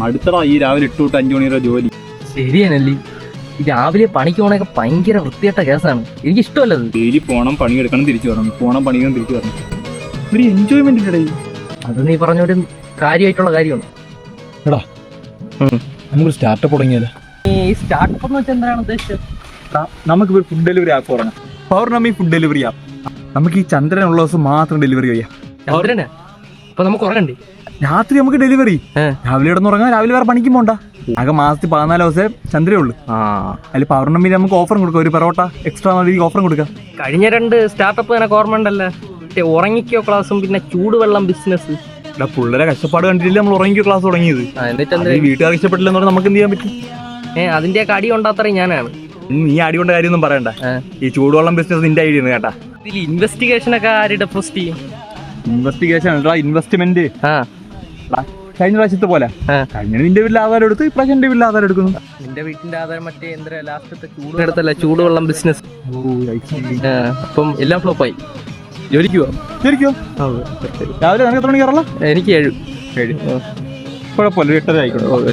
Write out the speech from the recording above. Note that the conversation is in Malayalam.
മടുത്തടാ ഈ രാവിലെ എട്ട് തൊട്ട് അഞ്ചു മണിയുടെ ജോലി. ശരിയാണല്ലേ രാവിലെ പണിക്ക് പോണൊക്കെ ഭയങ്കര വൃത്തികെട്ട കേസാണ്. എനിക്ക് ഇഷ്ടമല്ല ഡെയിലി പോണം പണിയെടുക്കണം തിരിച്ചു വരണം. പോണം പണിയെടുക്കണം തിരിച്ചു വരണം. ഒരു എൻജോയ്മെന്റ് അത് നീ പറഞ്ഞൊരു കാര്യമായിട്ടുള്ള കാര്യമാണ്. എടാ നമുക്ക് സ്റ്റാർട്ടപ്പ് തുടങ്ങിയാലോ? ഈ സ്റ്റാർട്ടപ്പ് എന്ന് വെച്ചാൽ എന്താണ് ഉദ്ദേശിച്ചത്? നമുക്ക് ഫുഡ് ഡെലിവറി ആപ്പ് തുടങ്ങാം. പൗർണമി ഫുഡ് ഡെലിവറി ആപ്പ് നമുക്ക് ഈ ചന്ദ്രനുള്ള ദിവസം മാത്രം ഡെലിവറി ചെയ്യാം. ചന്ദ്രനാ? അപ്പൊ നമുക്ക് ഉറങ്ങണ്ടേ? രാത്രി നമുക്ക് ഡെലിവറി. രാവിലെ ഇവിടെ ഉറങ്ങാൻ രാവിലെ വേറെ പണിക്കും പോണ്ട. ആകെ മാസത്തിൽ പതിനാല് ദിവസം ചന്ദ്രേ ഉള്ളു. അതിൽ പൗർണമിയിൽ നമുക്ക് ഓഫറും കൊടുക്കാം ഒരു പെറോട്ട എക്സ്ട്രാ രീതിക്ക് ഓഫറും കൊടുക്കാം. കഴിഞ്ഞ രണ്ട് സ്റ്റാർട്ടപ്പ് തന്നെ ഓർമ്മ ഉണ്ടല്ലേ. ഉറങ്ങിക്കോ ക്ലാസ്സും പിന്നെ ചൂടുവെള്ളം ബിസിനസ് ഇവിടെ പിള്ളേരെ കഷ്ടപ്പാട് കണ്ടിട്ടില്ല നമ്മൾ ഉറങ്ങിക്കോ ക്ലാസ് തുടങ്ങിയത്? വീട്ടുകാർ ഇഷ്ടപ്പെട്ടില്ലെന്ന് പറഞ്ഞാൽ നമുക്ക് എന്ത് ചെയ്യാൻ പറ്റും? ഏ അതിന്റെയൊക്കെ അടി ഉണ്ടാത്തറേ ഞാനാണ്. നീ അടി കൊണ്ട കാര്യമൊന്നും പറയണ്ട. ഈ ചൂടുവെള്ളം ബിസിനസ് നിന്റെ ഐഡിയ കേട്ടാ. ഇതിൽ ഇൻവെസ്റ്റിഗേഷൻ ഒക്കെ ആരുടെ പോസ്റ്റ് ചെയ്യും? ഇൻവെസ്റ്റിഗേഷൻ ഇൻവെസ്റ്റ്മെന്റ് ആ. കഴിഞ്ഞ പ്രാവശ്യത്തെ പോലെ. കഴിഞ്ഞ നിന്റെ വീട്ടിൽ ആധാരം എടുത്ത് ഇപ്രാവശ്യം എന്റെ വീട്ടിൽ ആധാരം എടുക്കുന്നു. നിന്റെ വീട്ടിന്റെ ആധാരം മറ്റേ എന്താ ലാസ്റ്റത്തെ ചൂട് എടുത്തല്ല ചൂടുവെള്ളം ബിസിനസ് അപ്പം എല്ലാം ഫ്ലോപ്പായി ജോലിക്കുവോ? ജോലിക്കുവോ ശരിക്കോ രാവിലെ നിനക്ക് എത്ര മണിക്ക് കയറല്ല എനിക്ക് ഏഴ്. കുഴപ്പമില്ല ഒരു എട്ടര ആയിക്കോട്ടെ.